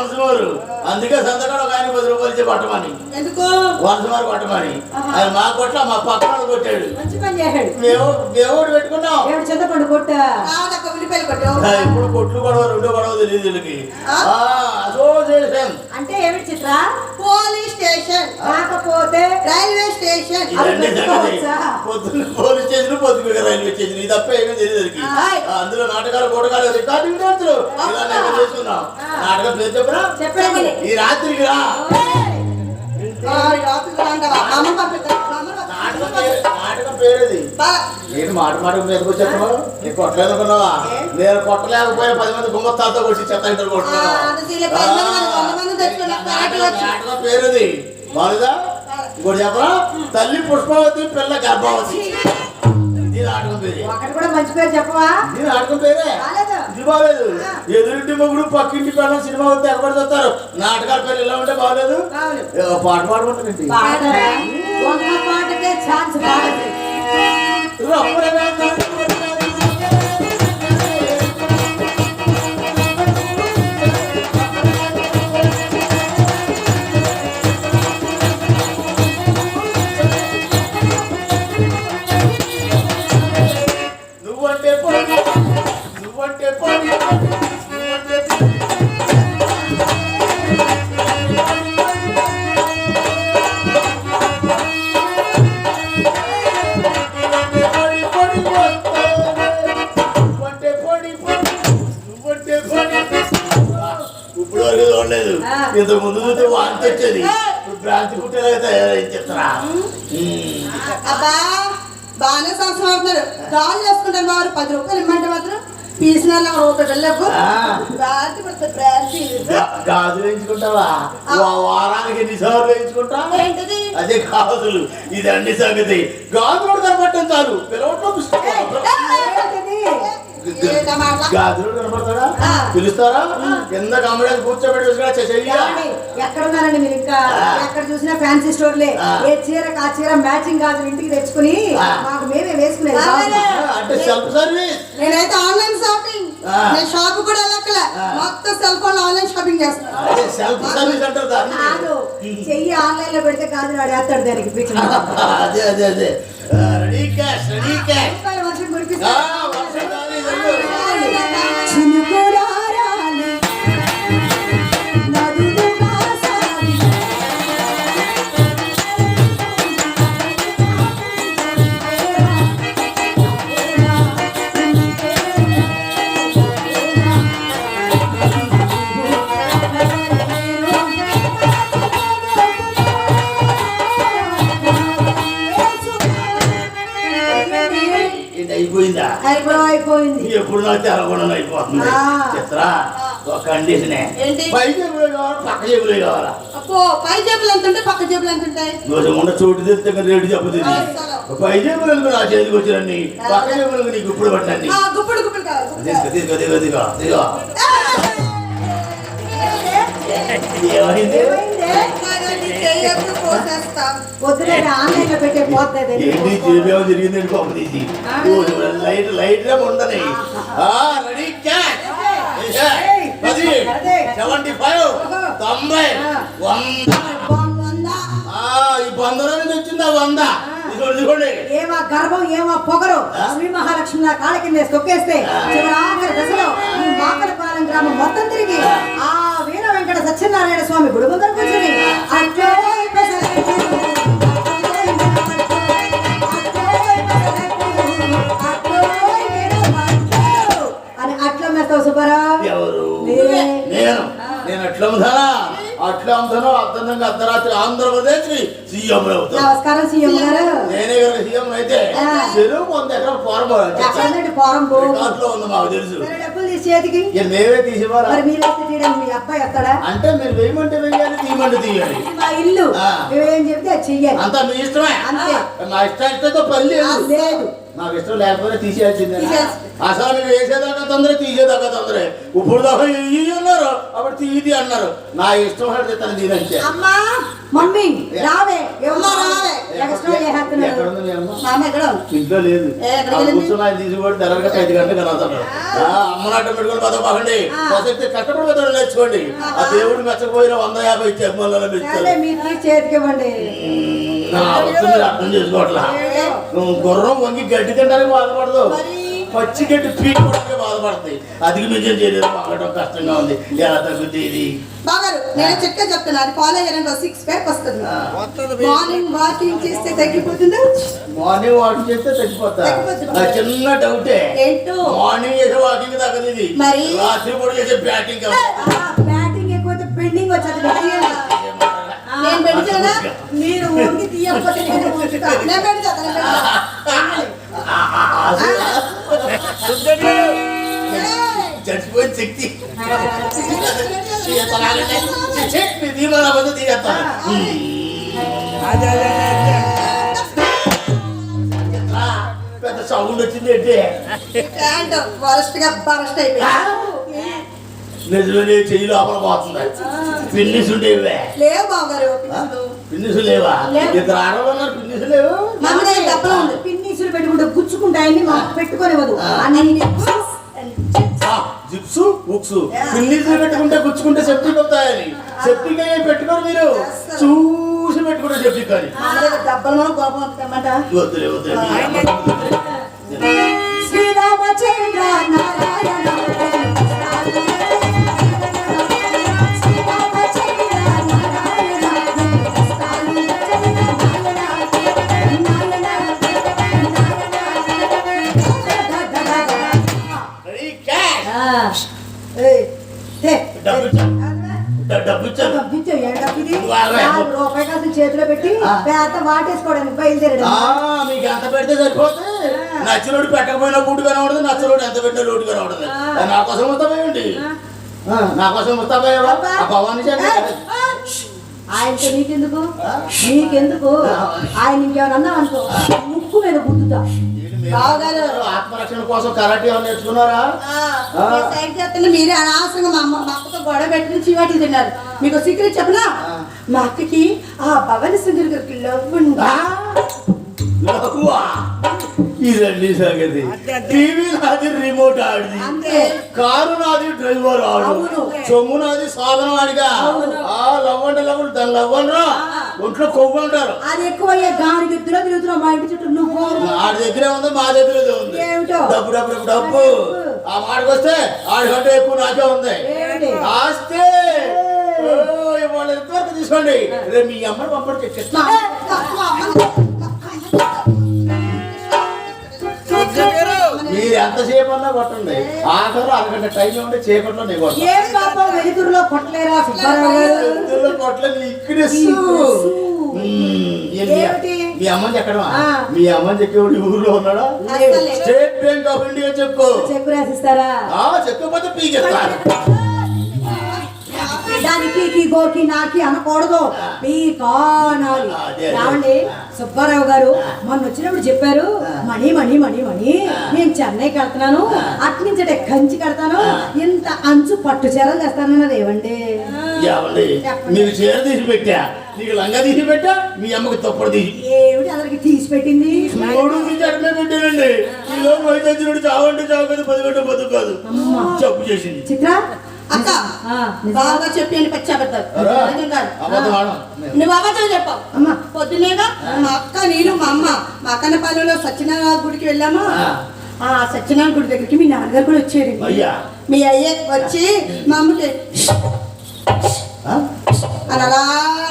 అదే వంశమోరు అందుకే సంతకాడ ఒక ఆయన పది రూపాయలు ఇచ్చి కొట్టమని ఎందుకు? ఆహా. అది మా కొట్ల మా పక్కన కొట్టాడు. మంచి పని చేశాడు. మేము దేవుడు పెట్టుకున్నాం. చింతపండు కొట్ట. ఇప్పుడు కొట్లు గొడవ రెండో గొడవ తెలియదు వీళ్ళకి? అసోసియేషన్ అంటే ఏమిటి చిత్ర? Police station. కాకపోతే రైల్వే స్టేషన్? పొద్దున్న పోలీస్ స్టేషన్ పొద్దున రైల్వే స్టేషన్. ఇది తప్ప ఏమీ తెలియదు అందులో నాటకాలు కోటకాలు రికార్డింగ్ డాన్సులు ఇలా నేను చేసుకున్నాం నాటకం పేరు చెప్పరా? చెప్పండి. ఈ రాత్రికి రా నేను మాట మాట మీదకి వచ్చాను నీకు కొట్టలేదు అనుకున్నావా? నేను కొట్టలేకపోయా పది మంది గుమ్మత్తాతో కొట్టి చెత్త ఇంటర్ కొట్టుకున్నావా? మంది మంది పేరుది? బాగుదా ఇంకోటి చెప్పరా? తల్లి పుష్పవతి పిల్ల గర్భవతి. నాటకం పేరు. ఒకటి కూడా మంచి పేరు చెప్పవా? ఇది నాటకం పేరే? బాగాలేదు ఎదురింటి మొగుడు పక్కింటి పిల్లలు సినిమా వస్తే ఎక్కడ చూస్తారు నాటకాల పేరు ఇలా ఉంటే బాగాలేదు పాట పాటకే ఛాన్స్ ఇప్పుడు వరకు చూడలేదు ఆ. ఇంతకు ముందు చూస్తే వాంతి వచ్చేది. ఇప్పుడు భ్రాంతి కుట్టేలాగా తయారైంది చెప్తారా అబ్బా బాగానే సంవత్సరం అవుతున్నారు గాజులు వేసుకుంటారు వారు పది రూపాయలు ఇమ్మంటే మాత్రం పీసిన గాజులు వేయించుకుంటావా? వారానికి ఎన్నిసార్లు వేయించుకుంటా? అదే గాజులు. ఇది అన్ని సంగతి. గాజులు కనపడటం చాలు. పిలవటం? గాజులు కనపడతాడా. పిలుస్తారా? కింద కమ్మడానికి కూర్చోబెట్టి వేసుకున్నా చెయ్యా ఏమండి? ఎక్కడ ఉన్నారండి మీరు ఇంకా. ఎక్కడ చూసినా ఫ్యాన్సీ స్టోర్లే ఆ. ఏ చీరకు ఆ చీర మ్యాచింగ్ గాజులు ఇంటికి తెచ్చుకుని. మాకు మేమే వేసుకునేది. అలాగే. గాజులు. అంటే సెల్ఫ్ సర్వీస్ నేనైతే ఆన్లైన్ షాపింగ్. నేను షాప్ కూడా వెళ్ళక్కల. మొత్తం సెల్ ఫోన్ ఆన్లైన్ షాపింగ్ చేస్తాను అదే సెల్ఫ్ సర్వీస్ అంటారు దాన్ని. కాదు. చెయ్యి ఆన్లైన్లో పెడితే గాజులు ఆడేస్తాడు దానికి అదే అదే అదే. రెడీ క్యాష్ రెడీ క్యాష్ వర్షం అయిపోయింది. ఎప్పుడు నాకు తెలగొండ అయిపోతుంది. చిత్ర ఒక కండిషనే? పై జేబులే కావాలా? పక్క జేబులే కావాలా? అప్పో పై జేబులు ఎంత ఉంటాయి పక్క జేబులు ఎంత ఉంటాయి? దోశ ఉండ చోటు తెస్తే రేటు చెప్పుతుంది. పై జేబులకు నా చేతికి వచ్చినండి పక్క జేబులకు నీకు ఇప్పుడు పట్టండి గుప్పుడు గుప్పుడు తీసుకో తీసుకో ఏమైంది? ఆన్లైన్లో పెట్టే పోతుంది ఏంటి తీసి లైట్ లైట్ లా ఉండని. Ready catch. పది సెవెంటీ ఫైవ్ తొంభై వంద. వంద. ఆ, ఈ బందరం నుంచి వచ్చిందా వంద? ఏమా గర్భం ఏమా పొగరు? శ్రీ మహాలక్ష్మి నా కాళ్ళ కింద తొక్కేస్తే చివరి ఆఖరి దశలో ఈ మాకలపాలెం గ్రామం మొత్తం తిరిగి ఆ వెంకట సత్యనారాయణ స్వామి గుడి ముందర కూర్చుని అట్లో అని అట్లా మెస్తావు సుబ్బారావు నేనే. అట్లా అట్లా అర్ధరాత్రి ఆంధ్రప్రదేశ్ సీఎం అవుతాను నమస్కారం సీఎం గారు నేనే కనుక సీఎం అయితే ఆ. చెరువు వంద ఎకరాల ఫార్మ్ ఎక్కడండి పోరం బో రికార్డులో ఉంది మాకు తెలుసు డబ్బులు చేతికి మేమే తీసివ్వాలా మరి మీరు వేస్తే తీయడానికి మీ అబ్బాయి వస్తాడా? అంటే మీరు వేయమంటే వేయాలి తీయమంటే తీయాలి. ఇది మా ఇల్లు. మేమేం చెప్తే అది చెయ్యాలి. అంతా మీ ఇష్టమే. అంతే. మా ఇష్టం ఇష్టంతో పని లేదు. లేదు. నాకు ఇష్టం లేకపోతే తీసేయాల్సిందే. తీసేయాల్సి- అసలు మీరు వేసేదాకా తొందర తీసేదాకా తొందరే ఇప్పుడు దాకా ఇయ్యి అన్నారు అప్పుడు తీది అన్నారు. నా ఇష్టం పడితే తను అమ్మా మమ్మీ రావే. రావే. ఉంది? ఇంట్లో లేదు. ఏ, ఎక్కడికి ఆ వెళ్ళింది? కూర్చుని ఆయన తీసుకొని తెల్లగా ఐదు గంటలకు కనవుతాడు అమ్మ నాటం పెట్టుకొని పదపకండి ప్రసక్తి కష్టపడి పెద్దలు నేర్చుకోండి. ఆ. దేవుడు మెచ్చకపోయిన వంద యాభై ఇచ్చే చేతికి ఇవ్వండి. నా అవసరం మీరు అర్థం చేసుకోవట్లా. నువ్వు గుర్రం వంగి గడ్డి తినడానికి బాధపడదు? పచ్చి గడ్డి పీకి బాధపడతాయి. అధిక మించిన చేయలేదు మాకడం కష్టంగా ఉంది. ఎలా తగ్గుతుంది ఇది? బాగారు నేను చిట్కా చెప్తున్నా అది ఫాలో అయ్యారంటే సిక్స్ ప్యాక్ వస్తుంది. మార్నింగ్ వాకింగ్ చేస్తే తగ్గిపోతుందా? మార్నింగ్ వాకింగ్ చేస్తే తగ్గిపోతా. నా చిన్న డౌటే ఏంటో? మార్నింగ్ చేసే వాకింగ్ తగ్గదు ఇది. మరి? రాత్రి పూట చేసే బ్యాటింగ్ బ్యాటింగ్ ఎక్కువైతే పెండింగ్ వచ్చేది. నేను పెడిచానా మీరు ఊరికి తీయకపోతే నేను ఊరుకుతా. నేను పెడతా నేను పెడతా ఏయ్! చచ్చిపోయిన శక్తి దీపాల తీసేస్తాను పెద్ద సౌండ్ వచ్చింది అంటే వరస్ట్గా బరస్ట్ అయిపోయింది నిజమే చెయ్యి లోపల పోతుంది. పిన్నిస్ ఉండేవే లేవు. బావగారు పిల్లలు. పిన్నిసు లేవా. ఇద్దరు ఆడవాళ్ళు ఉన్నారు పిన్నిసు లేవు పిన్నీసులు పెట్టుకుంటే గుచ్చుకుంటాయని పెట్టుకోనివ్వదు. జిప్సు ఉక్సు. పిన్నిసులు పెట్టుకుంటే గుచ్చుకుంటే సెప్టిక్ అవుతాయని సెప్టిక్ అయ్యి పెట్టుకోరు మీరు? చూసి పెట్టుకుంటే సెప్టిక్ అని. మా అమ్మ దగ్గర డబ్బులు మనం కోపం వద్దులే వద్దులే. శ్రీరామచంద్ర రూపాయి కాసిన చేతిలో పెట్టి. పేద వాటేసుకోవడానికి బయలుదేరాడు. మీకు ఎంత పెడితే సరిపోతే నచ్చినోడు పెట్టకపోయినా బూటు కనబడదు నచ్చినోడు ఎంత పెట్టినా లోటు కనబడదు. నా కోసం ముస్తాబోయండి నా కోసం ఆ భవాని ఆయనతో నీకెందుకు? నీకెందుకు? ఆయన ఇంకేమైనా అన్నా అనుకో ముక్కు మీద గుద్దుతా. బావగారు. ఆత్మరక్షణ కోసం కరాటే నేర్చుకున్నారా? మీరే అనవసరంగా మా అమ్మ మా అక్కతో గొడవ పెట్టుకుని చీవాట్లు తిన్నారు. మీకు సీక్రెట్ చెప్పనా. మా అక్కకి ఆ భవన సుందరి గారికి లవ్ ఉంది? ఇదండి సంగతి. టీవీ నాది రిమోట్ ఆడిది. అంతే. కారు నాది డ్రైవర్ ఆడు. సొమ్ము నాది సాధనం ఆడిగా ఆ లవ్ అంటే లవ్ దాని లవ్ అనరా ఒంట్లో కొవ్వు అంటారు. అది ఎక్కువ గాని గిద్దులో తిరుగుతున్నావు మా ఇంటి చుట్టూ. నువ్వు ఆడి దగ్గరే ఉంది మా దగ్గరే ఉంది? డబ్బు డబ్బు డబ్బు ఆ మాటకు వస్తే ఆడి కంటే ఎక్కువ నాకే ఉంది? ఆస్తే ఓ, ఇవాళ ఎంతవరకు తీసుకోండి. రేపు మీ అమ్మని పంపడి తెచ్చిస్తా మీరు ఎంతసేపు అన్నా కొట్టండి. ఆఖరు అరగంట టైం ఉంటే నేను. ఏం పాపం వెలుతురులో కొట్టలేరా కొట్టలేదు ఇక్కడే? మీ అమ్మని చెక్కడమా. మీ అమ్మని చెప్పేవాడు ఊర్లో ఉన్నాడా. స్టేట్ బ్యాంక్ ఆఫ్ ఇండియా చెప్పు చెక్కు రాసిస్తారా చెప్పకపోతే పీకెత్తాను దానికి గోకి నాకి అనకూడదు. అదే, అదే. ఏమండి? సుబ్బారావు గారు మొన్న వచ్చినప్పుడు చెప్పారు మణి మణి మణి మణి నేను చెన్నైకి వెళ్తున్నాను అట్నుంచటే కంచి కడతాను ఇంత అంచు పట్టు చీరలు తెస్తానన్నది ఏమండి. నీకు చీర తీసి పెట్టా. నీకు లంగా తీసి పెట్టా? మీ అమ్మకి తప్పుడు తీసి. ఏమిటి అందరికి తీసి పెట్టింది? అట్లే పెట్టానండి ఈలో వైద్యుడు చావంటే చావు పది గంట బతుకు కాదు. జబ్బు చేసింది. చిత్ర అక్క? బాగా చెప్పాను పచ్చి అబద్ధాలు అరా, నిజం కాదు. అబద్ధం ఆడం. నువ్వు అబద్ధం చెప్పావు అమ్మా. పొద్దునేగా మా అక్క నేను మా అమ్మ మా అక్కనపల్లిలో సత్యనారాయణ గుడికి వెళ్ళామా ఆ. ఆ సత్యనారాయణ గుడి దగ్గరికి మీ నాన్నగారు కూడా వచ్చారు మీ అయ్య వచ్చి మా అమ్మకి ఆ? అని అలా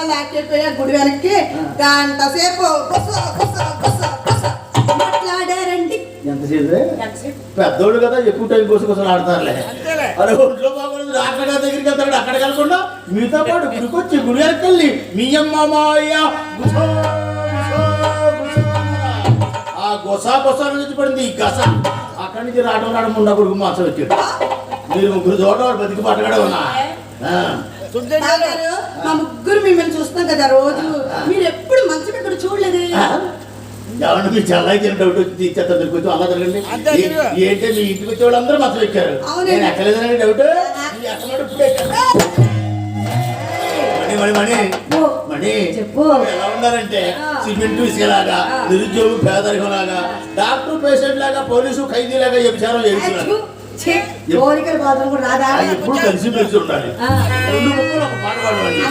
లాక్కెళ్ళిపోయా గుడి వెనక్కి గంట సేపు గుస, గుస, గుస, గుస మాట్లాడారండి ఎంతసేపు? పెద్దోడు కదా ఎక్కువ టైం కోసం కోసం ఆడతారులే. అరే ఒంట్లో బాగోలేదు అక్కడ దగ్గరికి వెళ్తాడు అక్కడికి వెళ్ళకుండా మీతో పాటు గుడికొచ్చి గుడి వెళ్ళి మీ అమ్మ మాయ. ఆ గొసా గొసా నుంచి పడింది ఈ గస. అక్కడి నుంచి రావడం రావడం ఉన్న కొడుకు మాసం వచ్చాడు మీరు ముగ్గురు చోట వాడు బతికి పట్టగడ ఉన్నా మా ముగ్గురు మిమ్మల్ని చూస్తాం కదా రోజు. మీరు ఎప్పుడు మంచం ఇక్కడ చూడలేదు? ఆ? ఏమన్నా మీ చల్లకి డౌట్ వచ్చి చెత్త కొంచెం అలా తిరగండి. ఏ- ఏంటి? మీ ఇంటికి వచ్చే వాళ్ళందరూ మొత్తం ఎక్కారు. నేను ఎక్కలేదని డౌట్. ఎలా ఉన్నారంటే. సిమెంట్ ఇసుకలాగా నిరుద్యోగం పేదరికం లాగా డాక్టర్ పేషెంట్ లాగా పోలీసు ఖైదీ లాగా వ్యభిచారం చేస్తున్నారు. ఎప్పుడు కలిసి మెలిసి ఉండాలి ఆ. రెండు ముక్కలు ఒక పాట పాడమండి.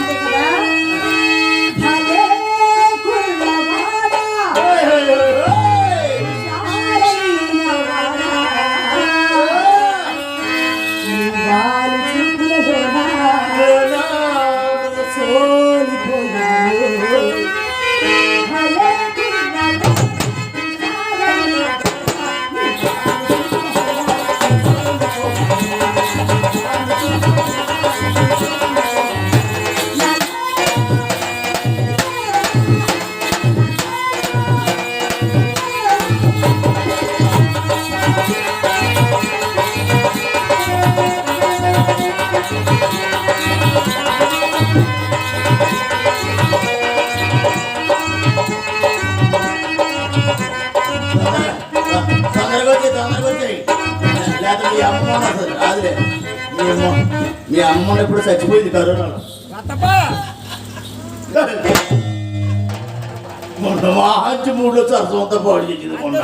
పాడు చేసింది మొన్న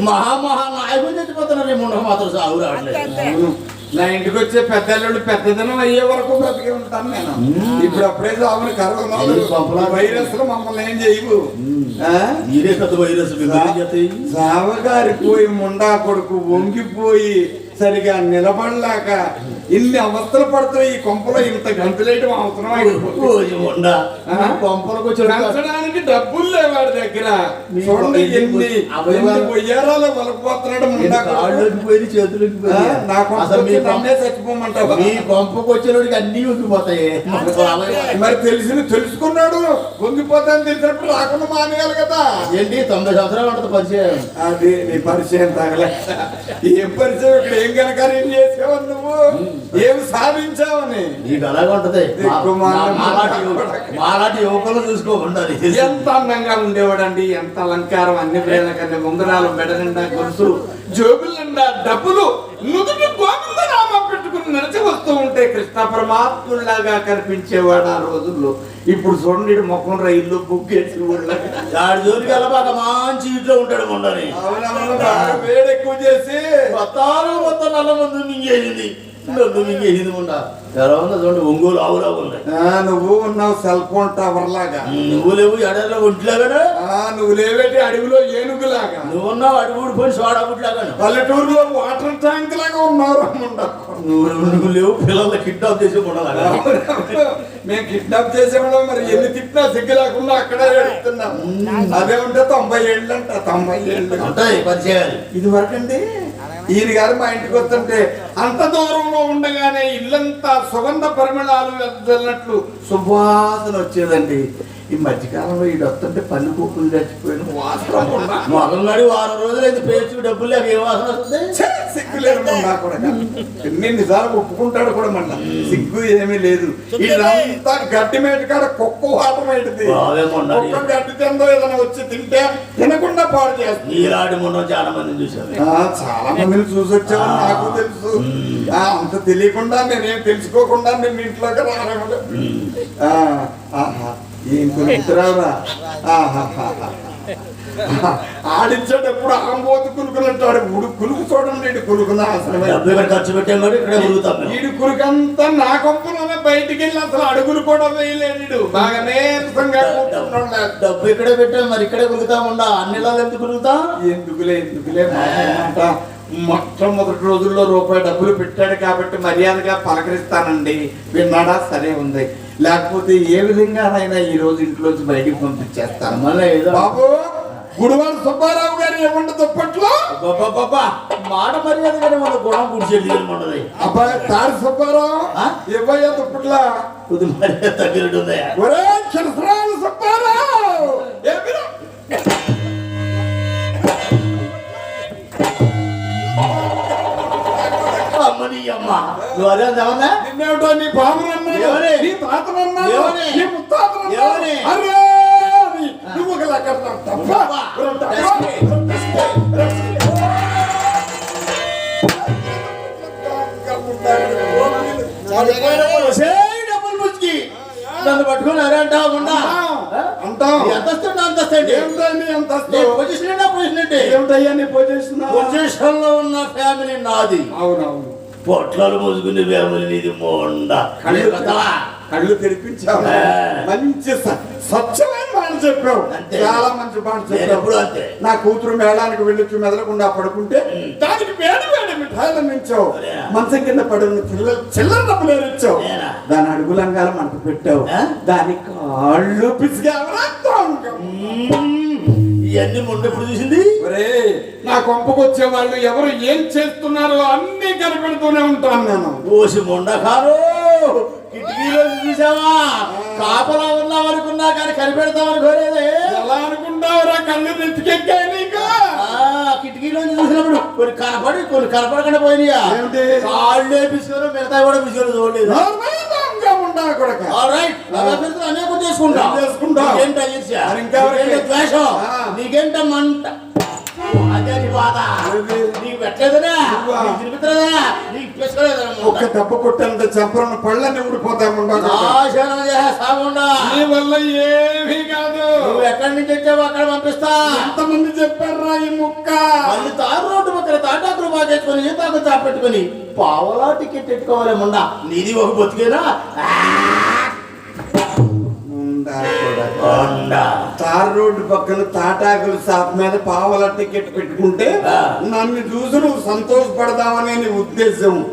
మహా మహా నాయకులు చచ్చిపోతున్నారు మాత్రం సాగు రావట్లేదు. నా ఇంటికి వచ్చే పెద్దలు పెద్దదనం అయ్యే వరకు బ్రతికి ఉంటాను నేను. ఇప్పుడు అప్పుడే సాగుని కరోనా. వైరస్ మమ్మల్ని ఏం చేయవు. వైరస్ చేస్తాయి? సావగారిపోయి ముండా కొడుకు వంగిపోయి సరిగా నిలబడలేక ఇన్ని అవస్థలు పడుతున్నాయి. ఈ కొంపలో ఇంత గంతులేయడం అవసరం పెంచడానికి డబ్బులు లేవు వాడి దగ్గర. చూడండి ఎన్ని పొయ్యారాలో వలకపోతున్నాడు ముండా కొడుకు. కాళ్ళలోకి పోయి చేతులకి ఆ? పోయి. నా అసలు మీ కొంప కొంప నన్నే చచ్చిపోమంటావా? మీ కొంపకు వచ్చినోడికి అన్ని ఉండిపోతాయి. మరి తెలిసి తెలుసుకున్నాడు. పొంగిపోతాను తెలిసినప్పుడు రాకుండా మానేయాలి కదా. ఏంటి? తొంభై సంవత్సరాలు ఉంటుంది పరిచయం. అది నీ పరిచయం తగలే. ఏం పరిచయం ఇక్కడ? ఏం కనుక ఏం చేసావు నువ్వు ఏం సాధించావని? నీకు అలాగే ఉంటది. మాలాంటి యువ- మాలాంటి యువకులు చూసుకోకుండాలి ఎంత అందంగా ఉండేవాడండి ఎంత అలంకారం అన్ని వేళ కన్నా ఉంగరాలు మెడ నిండా గొలుసు జోబుల నిండా డబ్బులు నుదుటి పెట్టుకుని నడిచి వస్తూ ఉంటే కృష్ణ పరమాత్ముడిలాగా కనిపించేవాడు ఆ రోజుల్లో. ఇప్పుడు చూడండి ముఖం రైల్లో బుగ్గేసి ఆడి జోలికి వెళ్ళబాక మంచి ఇంట్లో ఉంటాడు మొండని వేడెక్కువ చేసి. మొత్తాలు మొత్తం నల్ల మందు మింగేసింది. ఒంగోలు ఆవులా ఉంది. ఆ, నువ్వు ఉన్నావు సెల్ ఫోన్ టవర్ లాగా. నువ్వు లేవు ఎడలో ఒంటిలాగానే? ఆ, నువ్వు లేవేటి అడవిలో ఏనుగులాగా? నువ్వు ఉన్నావు అడుగుడు పోయి సోడా బుట్లాగాను పల్లెటూరులో వాటర్ ట్యాంక్ లాగా ఉన్నారు నువ్వు నువ్వు లేవు పిల్లల్ని కిడ్నాప్ చేసి ఉండలాగా మేము కిడ్నాప్ చేసేవాళ్ళం మరి ఎన్ని తిట్టినా సిగ్గు లేకుండా అక్కడే ఏడుస్తున్నాం. అదే ఉంటే తొంభై ఏళ్ళు అంట తొంభై ఏళ్ళు. ఉంటాయి పరిచయాలు. ఇది వరకండి. ఈయన గారు మా ఇంటికి వస్తుంటే అంత దూరంలో ఉండగానే ఇల్లంతా సుగంధ పరిమళాలు వెదజల్లినట్లు సువాసన వచ్చేదండి. ఈ మధ్యకాలంలో ఈ వస్తుంటే పన్ను కుక్కులు చచ్చిపోయిన వాసన. మొగంగాడి వారం రోజులైంది పేర్చి డబ్బులు లేక ఏ వాసన వస్తుంది? ఛే, సిగ్గు లేదు మొన్న కూడా ఎన్ని నిజాలు ఒప్పుకుంటాడు కూడా మన సిగ్గు ఏమీ లేదు. ఇదంతా గడ్డి మేట కాడ కుక్క బావేమో ఉండాలి. కుక్క గడ్డి తిందో ఏదైనా వచ్చి తింటే తినకుండా పాడు చేస్తుంది. నీలాడి మొండం చాలా మందిని చూసాను ఆ, చాలా మందిని చూసి నాకు తెలుసు. ఆ, అంత తెలియకుండా నేనేం తెలుసుకోకుండా నేను ఇంట్లోకి ఆహా, ఏం కులుకుతురావురా ఆహాహాహా. ఆడించేటప్పుడు ఆంబోతు కులుకునంటాడు ఉడు కులుకు చూడండి ఇటు కులుకున అసలు ఇక్కడ ఖర్చు పెట్టాం కాబట్టి ఇక్కడే. ఈడు కురుకంతా నా కొంపలోనే బయటికి వెళ్ళి అసలు అడుగులు కూడా వేయలేడు. బాగా నీరసంగా డబ్బు ఇక్కడే పెట్టాం మరి ఇక్కడే ఉరుగుతాం ఉండా? అన్ని ఎందుకు ఉరుగుతాం ఎందుకులే ఎందుకులే మాట మొట్టమొదటి రోజుల్లో రూపాయి డబ్బులు పెట్టాడు కాబట్టి మర్యాదగా పలకరిస్తానండి. విన్నాడా? సరే ఉంది. లేకపోతే ఏ విధంగానైనా ఈ రోజు ఇంట్లోంచి బయటికి పంపించేస్తాను. మళ్ళీ ఏదో బాబు గుడివాడ సుబ్బారావు గారు ఏమంటే దుప్పట్లో? అబ్బబ్బబ్బబ్బా, మాట మర్యాదగానే మన గుణం గుడిచేది ఉండదు అబ్బాయి తాడి సుబ్బారావు ఆ? ఇవ్వయ్య దుప్పట్ల? కొద్ది మర్యాద తగ్గినట్టు ఉందయ్యా ఒరే సుబ్బారావు! ఏమిరా? అమ్మని అమ్మ నువ్వు అదే నిన్నేమిటో నీ ఎవరి? నీ తాతనన్నా ఎవరి? నీ ముత్తాతనన్నా ఎవరి? అరే నువ్వు ఒక లెక్క తప్ప ఒసేయ్ డబ్బులు పుచ్చుకి నన్ను పట్టుకొని అరే అంటావా ఉండా? అంటాం. అంతస్తు అంతస్తండి ఏమిటని అంతస్తు? పొజిషన్ ఏంటా పొజిషన్ ఏంటి? ఏమిటయ్యా నీ పొజిషన్ పొజిషన్లో ఉన్న ఫ్యామిలీ నాది. అవునవును. పొట్లాలు మోసుకునే ఫ్యామిలీ నీది మోండా. కళ్ళు తెరిపించావు. మంచి స్వచ్ఛమైన మాట చెప్పావు. చాలా మంచి మాట చెప్పావు. నా కూతురు మేళానికి వెళ్ళొచ్చు మెదలకుండా పడుకుంటే దానికి వేడి వేడి మిఠాయిలు మించావు. మంచం కింద పడిన చిల్లర చిల్లర డబ్బులు ఇచ్చావు? దాని అడుగులంగాల మంట పెట్టావు? దాని కాళ్ళు పిసిగావరా ఇవన్నీ మొండ ఎప్పుడు చూసింది? ఒరేయ్, నా కొంపకు వచ్చే వాళ్ళు ఎవరు ఏం చేస్తున్నారో అన్ని కనిపెడుతూనే ఉంటాను నేను. ఓసి మొండకారు కిటికీలో చూసావా? కాపలా ఉన్నాం అనుకున్నా కానీ కనిపెడతాం అనుకోలేదే. ఎలా అనుకుంటావురా కళ్ళు నెత్తికెక్కాయి నీకు? ఆ, కిటికీలో చూసినప్పుడు కొన్ని కనపడి కొన్ని కనపడకుండా పోయినాయా? కాళ్ళే పిసుకొని మిగతా కూడా పిసుకొని చూడలేదు. ఉండా కొడక ఆల్రైట్ అనేకం చేసుకుంటా ఏం చేసుకుంటావ్? నీకేంట ఈర్ష్య? మరి ఇంకెవరికి? నీకేంట ద్వేషం. నీకేంట మంట అదే నీ బాధ? నీకు పెట్టలేదనా నువ్వా? ఒక్క దెబ్బ కొట్టంత చంపరన్న పళ్ళని కొడక. నాశనం చేస్తాముండా నీ వల్ల ఏమీ కాదు. నువ్వు ఎక్కడి నుంచి వచ్చావు అక్కడ పంపిస్తా. ఎంతమంది చెప్పారా ఈ ముక్క. మళ్ళీ తారు రోడ్డు పక్కన తాటాకులు బాగేసుకొని ఈతాకు చాపెట్టుకొని పావలా టికెట్ పెట్టుకోవాలి ముండా. నీది ఒక బతికేనా తార్ రోడ్డు పక్కన తాటాకుల షాప్ మీద పావల టికెట్ పెట్టుకుంటే. నన్ను చూసి నువ్వు సంతోషపడదామనే నీ ఉద్దేశం.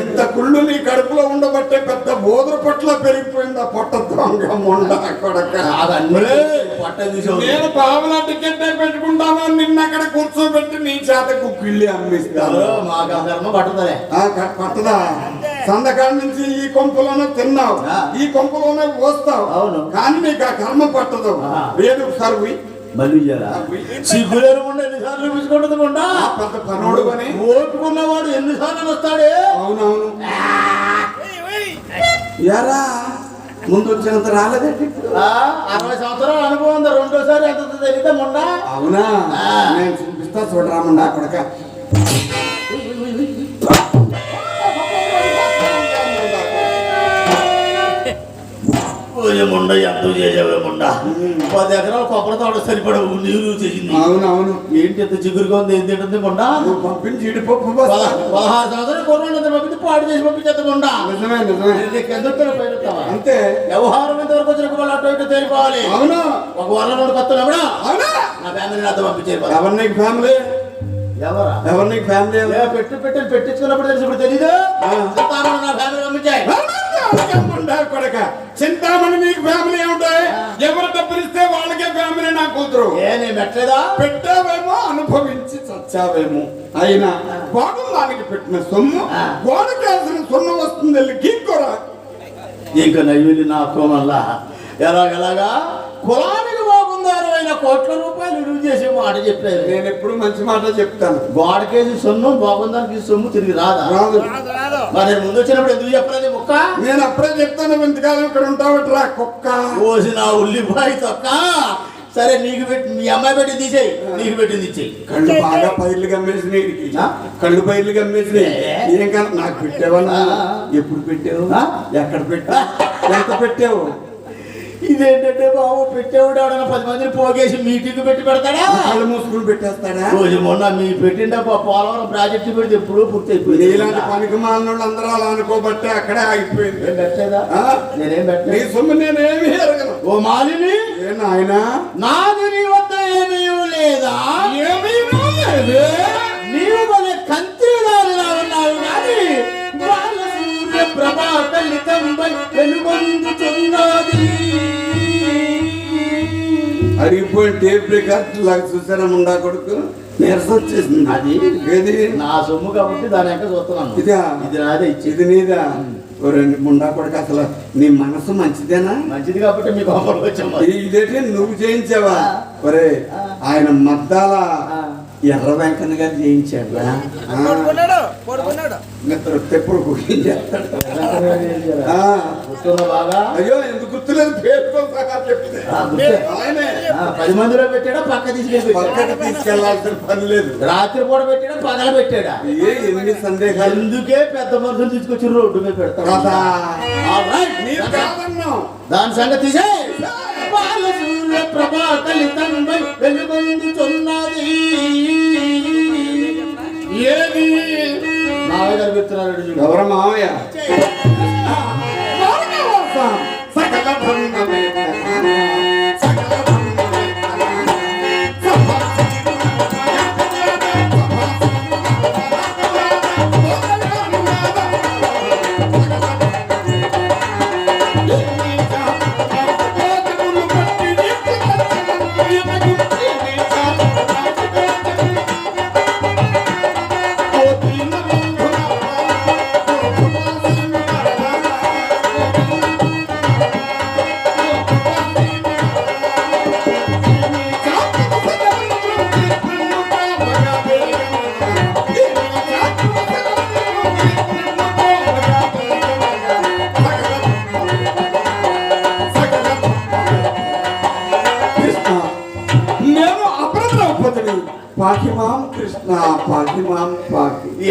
ఎంత కుళ్ళు నీ కడుపులో ఉండబట్టే పెద్ద బోధన పట్ల పెరిగిపోయింది ఆ పొట్ట దొంగ మొండ కొడక. నేను పావలా టికెట్ పెట్టుకుంటాను నిన్న అక్కడ కూర్చోబెట్టి నీ చేత కుక్కిళ్ళి అమ్మిస్తాను. మాకు ఆ ధర్మ క- పట్టదా? సందకాడ నుంచి ఈ కొంపలోనే తిన్నావు. ఈ కొంపలోనే పోస్తావు. అవును. కానీ నీకు ఆ కర్మ పట్టదు. వేరు సర్వి మళ్ళీ సిగ్గులేరు ఉండ ఎన్నిసార్లు పెద్ద పనోడు అని ఓపుకున్నవాడు ఎన్నిసార్లు వస్తాడే? అవునవును. ఎరా ముందు వచ్చినంత రాలేదండి ఆ, అరవై సంవత్సరాల అనుభవం ఉంది? రెండోసారి ఎంత తెలియదా మొండ అవునా. నేను చూపిస్తా చూడరామండి అక్కడక ఓయే ముండ ఎంత చేసావే ముండ పది ఎకరాలు కొబ్బరి తోట సరిపడవు నీరు చేసింది. అవునవును. ఏంటి ఎంత చిగురుగా ఉంది? ఏం తింటుంది ముండ? పంపించి జీడిపప్పు పదహారు సంవత్సరాలు పంపించి పాడు చేసి పంపించేది ముండ. నిజమే నిజమే. అంతే. వ్యవహారం ఎంతవరకు వచ్చినప్పుడు వాళ్ళు అటు ఇటు తేలిపోవాలి. అవును. ఒక వారం నుండి కొత్త అవునా. నా ఫ్యామిలీ నాతో పంపించేది ఎవరు నీకు ఫ్యామిలీ ఎవరా? ఎవరు నీకు ఫ్యామిలీ పెట్టు పెట్టు పెట్టించుకున్నప్పుడు తెలిసి ఇప్పుడు తెలీదు? నా ఫ్యామిలీ పంపించాయి. కొడక. చింతామణి నీకు ఫ్యామిలీ ఏముంటాయి? ఎవరు డబ్బులు ఇస్తే వాళ్ళకే ఫ్యామిలీ నా కూతురు. ఏ నేను పెట్టలేదా? పెట్టావేమో అనుభవించి చచ్చావేమో. అయినా బాగుందానికి పెట్టిన సొమ్ము ఆ. గోడకేసిన సొమ్ము వస్తుంది గీక్కోరా. ఇంకా నైవేలి నా కోమల్లా ఎలాగలాగా? కులానికి అరవై కోట్ల రూపాయలు విలువ చేసే మాట చెప్పారు. నేను ఎప్పుడు మంచి మాట చెప్తాను. గోడకేసి సొమ్ము బాగుందానికి సొమ్ము తిరిగి రాదా? రాదు. మరి ముందు వచ్చినప్పుడు ఎందుకు చెప్పలేదు ముక్క? నేను అప్పుడే చెప్తాను ఇంతకాలం ఇక్కడ ఉంటావట్రా కుక్క. కోసి నా ఉల్లిపాయ తొక్క. సరే నీకు పెట్టి మీ అమ్మాయి పెట్టి తీసేయి. నీకు పెట్టింది ఇచ్చేయి. కళ్ళు బాగా పైర్లు. ఆ? కళ్ళు పైర్లు కమ్మేసిన ఏ? కాదు నాకు పెట్టావన్నా ఆ. ఎప్పుడు పెట్టావు? ఎక్కడ పెట్టావు? ఎంత పెట్టావు? ఇదేంటంటే బాబు పెట్టేవాడు ఎవడన్నా పది మందిని పోగేసి మీటింగ్ పెట్టి పెడతాడా? కళ్ళు మూసుకుని పెట్టేస్తాడా? రోజు మొన్న మీ పెట్టిండ పోలవరం ప్రాజెక్టు పెడితే ఎప్పుడూ పూర్తి అయిపోయింది నీలాంటి పనికి మాలినోళ్ళు అందరూ అలా అనుకోబట్టే అక్కడే ఆగిపోయింది? నేనేం సొమ్ము నేనేమి ఎరగను. ఓ మాలిని? ఏ నాయనా? నాది నీ వద్ద ఏమీ లేదా? ఏమీ లేదే. నీవు మన కంత్రిదారిలా ఉన్నావు కానీ బాల సూర్య ప్రభా కలితంపై వెలుగొందుతున్నది అరిగిపోయిన టేప్ రికార్డ్ లాగా చూసారా ముండా కొడుకు? నీరసం వచ్చేసింది. అది ఏది? నా సొమ్ము కాబట్టి దాని యొక్క చూస్తున్నాను. ఇదా? ఇది నాదే ఇచ్చేది. ఇది నీదా? ఓ రెండు ముండా కొడుకు అసలు నీ మనసు మంచిదేనా? మంచిది కాబట్టి మీకు వచ్చాము. ఈ- ఇదేంటి? నువ్వు చేయించావా? ఒరే ఆయన మద్దాల. ఎర్ర వెంకన్న గారు చేయించాడు నిద్ర తెప్పుడు కుకింగ్ చేస్తాడు? గుర్తుందా బాగా? అయ్యో ఎందుకు గుర్తులేదు? పేరుతో సహా చెప్తే. ఆయనే పది మందిలో పెట్టాడా? పక్క తీసుకెళ్ళి పక్కకి తీసుకెళ్ళాల్సిన పని లేదు. రాత్రి పూట పెట్టాడా? పగల పెట్టాడా? ఏ ఎన్ని సందేహాలు? అందుకే పెద్ద మనుషులు తీసుకొచ్చి రోడ్డు మీద పెడతాడు కదా దాని సంగతి తీసే ప్రభా కలితంబై వెలుగొందుతున్నది ఏది? మావయ్య గారు చెప్తున్నాడు చూడు. ఎవరు మావయ్య like a bunga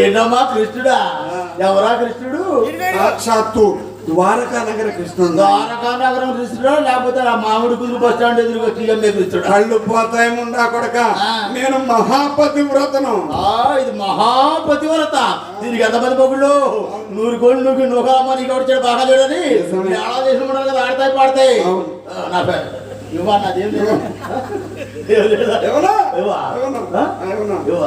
ఏంటమ్మా కృష్ణుడా? ఎవరా కృష్ణుడు? సాక్షాత్తు ద్వారకా నగర కృష్ణ ద్వారకా నగరం కృష్ణుడా? లేకపోతే ఆ మామిడి కుదురు బస్ స్టాండ్ ఎదురుగా టీఎంఏ కృష్ణుడా? కళ్ళు పోతాయముండా కొడక. నేను మహాపతి వ్రతను. ఆ ఇది మహాపతివ్రత దీనికి ఎంతమంది మొగుళ్ళు? నూరు కోళ్ళు నువ్వు నువ్వు అమ్మ నీకు వచ్చాడు బాగా చూడని. ఎలా చేసిన ఉండాలి కదా ఆడతాయి పాడతాయి. నా పేరు. ఇవ్వ నాదేం లేదు ఏం లేదా? ఎవరా? ఇవ్వ. ఎవరు? ఆ? ఎవరు? ఇవ్వ.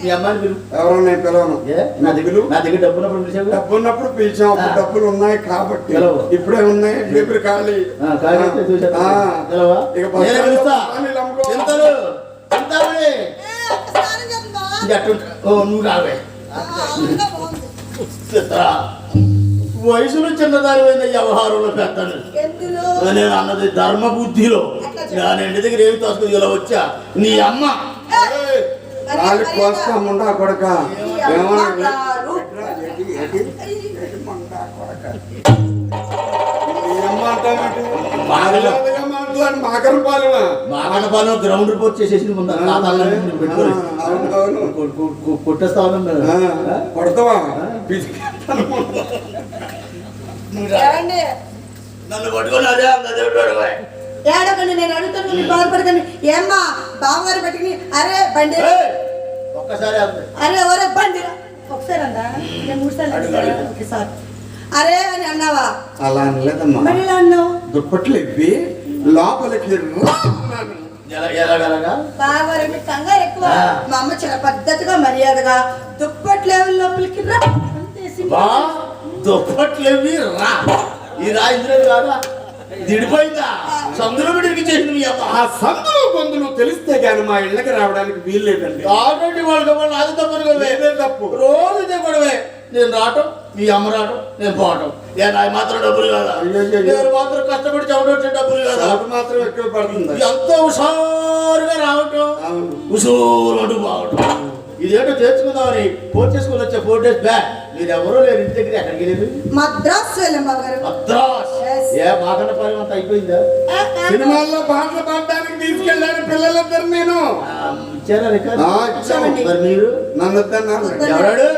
మీ అమ్మాయిని పిలువు. ఎవరో నేను పిలవను ఏ? నా దగ్గర నా దగ్గర డబ్బు ఉన్నప్పుడు పిలిచావు డబ్బు ఉన్నప్పుడు పిలిచాం అప్పుడు. డబ్బులు ఉన్నాయి కాబట్టి. ఇప్పుడే ఉన్నాయి డబ్బులు ఖాళీ? ఇక నువ్వు రావే వయసులో చిన్నదానివైన వ్యవహారంలో పెద్దను ఎందులో? నేను అన్నది ధర్మ బుద్ధిలో. నేను ఇంటి దగ్గర ఏమి తోసుకుని ఇలా వచ్చా? నీ అమ్మ. ఏయ్, మరి నాలుగు మరి కోస్తా ముండా కొడక? ఈ ఏమన్నా అమ్మగారు. మాట్లాడి మాకరు పాలన. మాకడపాలెం గ్రౌండ్ రిపోర్ట్ చేసేసి ముందు. ఖాతాలన్నీ నువ్వు పెట్టుకోవాలి. అవును, అవును. కొ- కొ- కొ- కొట్టేస్తా ఉన్నాం ఆ, కదా. కొడతావా పిసికేస్తాను. నువ్వు రా. ఏమండి? నన్ను పట్టుకొని అదే అన్నది ఏడకండి నేను అడుగుతాను మీరు బాధపడకండి. ఏమ్మా బావగారు పెట్టుకుని అరే బండి. ఏయ్! ఒక్కసారి అంది. అరే ఒరే బండి. ఒకసారి అందా నేను మూడు. ఒకసారి అరే అని అన్నావా? అలా అనలేదమ్మా. మరి ఇలా అన్నావు? దుప్పట్లు ఇవ్వి లోపలికి బావగారు మీ కంగారు ఎక్కువ. మా అమ్మ చాలా పద్ధతిగా మర్యాదగా దుప్పటి లెవెల్ లోపలికి రా? దుప్పట్లేవి రా. ఈ రా ఇందులో కాదా? దిడిపోయిందా సందులో చేసింది అమ్మ. ఆ సందులు గొంతులు తెలిస్తే గాని మా ఇళ్ళకి రావడానికి వీల్లేదండి. ఆల్రెడీ వాళ్ళకి వాళ్ళు అది లేదే తప్పు. రోజు ఇదే గొడవే. నేను రావటం మీ అమ్మ రావటం నేను పోవటం. ఏ నాకు మాత్రం డబ్బులు కదా. నేను మాత్రం కష్టపడి చెవడొచ్చే డబ్బులు కదా? మాత్రం ఎక్కువ పడుతుంది. ఎంతో హుషారుగా రావటం. హుషూరు అంటూ పోవటం. ఇదేంటో తెచ్చుకుందామని ఫోన్ చేసుకుని వచ్చే ఫోర్ డేస్ బ్యాక్. మీరు ఎవరో లేరు ఇంటి దగ్గర ఎక్కడికి వెళ్ళేది మద్రాసు? వెళ్ళాం. ఏ మాకన్న పని అంతా అయిపోయిందా. సినిమాల్లో పాటలు పాడడానికి తీసుకెళ్ళాను పిల్లలిద్దరు నేను. ఆ, ఇచ్చారా రికార్డు. మరి మీరు? నన్ను వద్దన్నారు ఎవడాడు ఎవరో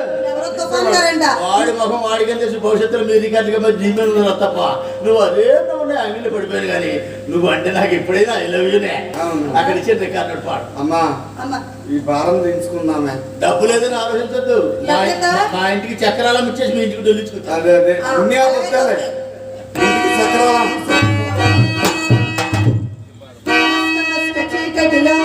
తుఫాన్ గారంట వాడి ముఖం వాడికి తెలిసి భవిష్యత్తులో మీరు రికార్డుగా మరి నీ మీద ఉన్నారు తప్ప? నువ్వు అదే ఉన్నాయి అంగిలి పడిపోయాను కానీ నువ్వు అంటే నాకు ఎప్పుడైనా ఐ లవ్ యూనే. అక్కడ ఇచ్చిన రికార్డు పాడు అమ్మా అమ్మ. ఈ భారం దించుకుందామే డబ్బు లేదని ఆలోచించద్దు. మా? మా ఇంటికి చక్రాలం ఇచ్చేసి మీ ఇంటికి డొల్లించుకుంటా అదే అదే. చక్రాలం. చీకటిలో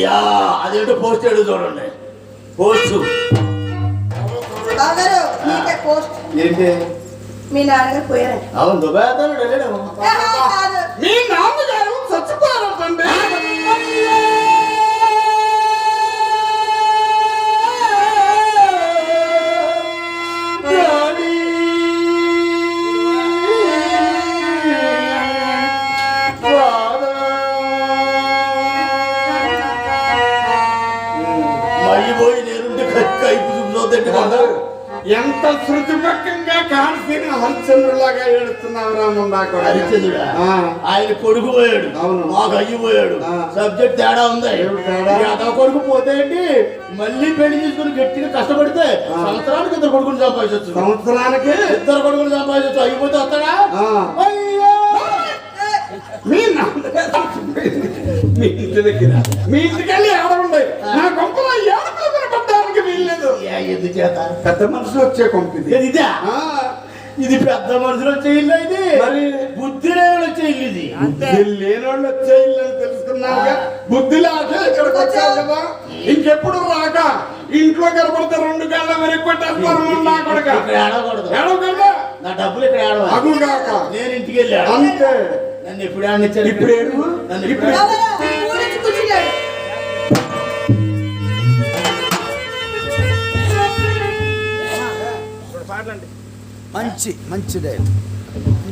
పోస్ట్ ఏడు చూడండి. పోస్ట్. బావగారు మీకే పోస్ట్. ఏంటి? మీ నాన్నగారు పోయారు అవును దుబాయ్ కాదు. మీ నాన్నగారు ఎంత శృతిపక్కంగా కాన్సీని హరిచంద్రులాగా ఏడుస్తున్నావు రాముండా హరిశ్చంద్రుడా? ఆయన కొడుకు పోయాడు. అవును. మాకు అయ్యి పోయాడు. ఆ. సబ్జెక్ట్ తేడా ఉంది. అతని కొడుకు పోతే ఏంటి? మళ్ళీ పెళ్ళి చేసుకుని గట్టిగా కష్టపడితే సంవత్సరానికి ఇద్దరు కొడుకుని సంపాదించవచ్చు సంవత్సరానికి? ఇద్దరు కొడుకుని సంపాదించవచ్చు అయిపోతే వస్తాడా? మీ మీ ఇంటి దగ్గర. మీ ఇంటికి వెళ్ళి ఏడవండి నా కొంపలో ఏడుపులు వినపడడానికి ఏ, ఎందుచేత పెద్ద మనుషులు వచ్చే కొంపిది. ఏది ఇదా? ఆ, ఇది పెద్ద మనుషులు వచ్చే ఇల్లు ఇది? మరి? బుద్ధి లేని వచ్చే ఇల్లు ఇది. బుద్ధి లేనోళ్ళు వచ్చే ఇల్లు అని తెలుసుకున్నావుగా? బుద్ధి లేక ఇక్కడికి వచ్చావు? కదా ఇంకెప్పుడు రాక? ఇంట్లో కనపడితే రెండు గంటల వెనక్కి పెట్టేస్తారు నా కొడుక. ఏడవకూడదు. ఏడవకుండా నా డబ్బులు ఇక్కడ ఏడవాలి అగుగాక నేను ఇంటికి వెళ్ళాను. అంతే. నన్ను ఎప్పుడు ఆడించారు ఇప్పుడు ఏడు? నన్ను ఇప్పుడు మంచి మంచి